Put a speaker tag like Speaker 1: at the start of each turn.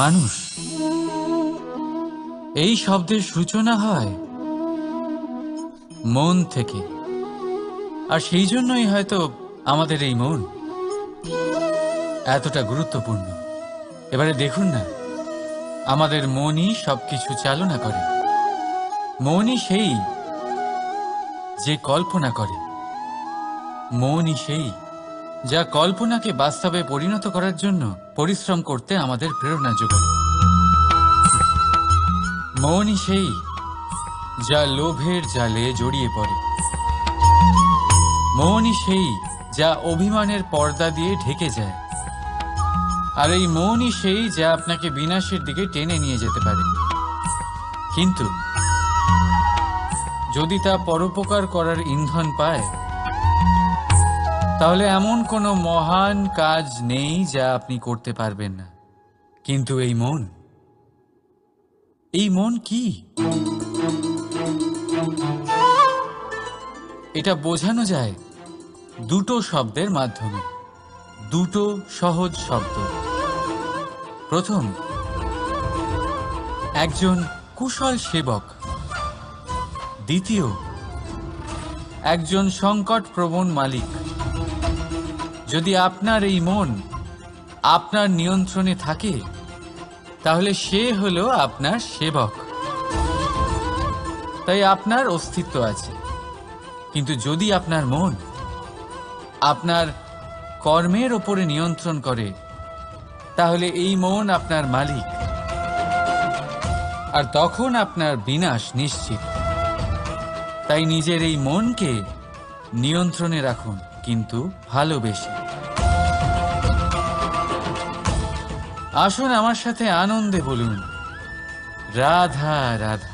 Speaker 1: মানুষ। এই শব্দের সূচনা হয় মন থেকে। আর সেই জন্যই হয়তো আমাদের এই মন এতটা গুরুত্বপূর্ণ। এবারে দেখুন না, আমাদের মনই সবকিছু চালনা করে। মনই সেই যে কল্পনা করে। মনই সেই যা কল্পনাকে বাস্তবে পরিণত করার জন্য পরিশ্রম করতে আমাদের প্রেরণা যোগায়। মনই সেই যা লোভের জালে জড়িয়ে পড়ে। মনই সেই যা অভিমানের পর্দা দিয়ে ঢেকে যায়। আর এই মনই সেই যা আপনাকে বিনাশের দিকে টেনে নিয়ে যেতে পারে। কিন্তু যদি তা পরোপকার করার ইন্ধন পায় তাহলে এমন কোনো মহান কাজ নেই যা আপনি করতে পারবেন না। কিন্তু এই মন? এই মন কি? এটা বোঝানো যায় দুটো শব্দের মাধ্যমে। দুটো সহজ শব্দ। প্রথম, একজন কুশল সেবক। দ্বিতীয়, একজন সংকট প্রবণ মালিক। যদি আপনার এই মন আপনার নিয়ন্ত্রণে থাকে, তাহলে সে হলো আপনার সেবক। তাই আপনার অস্তিত্ব আছে। কিন্তু যদি আপনার মন আপনার কর্মের ওপরে নিয়ন্ত্রণ করে, তাহলে এই মন আপনার মালিক। আর তখন আপনার বিনাশ নিশ্চিত। তাই নিজের এই মনকে নিয়ন্ত্রণে রাখুন, কিন্তু ভালোবেসে। আসুন আমার সাথে আনন্দে বলুন। রাধা রাধা।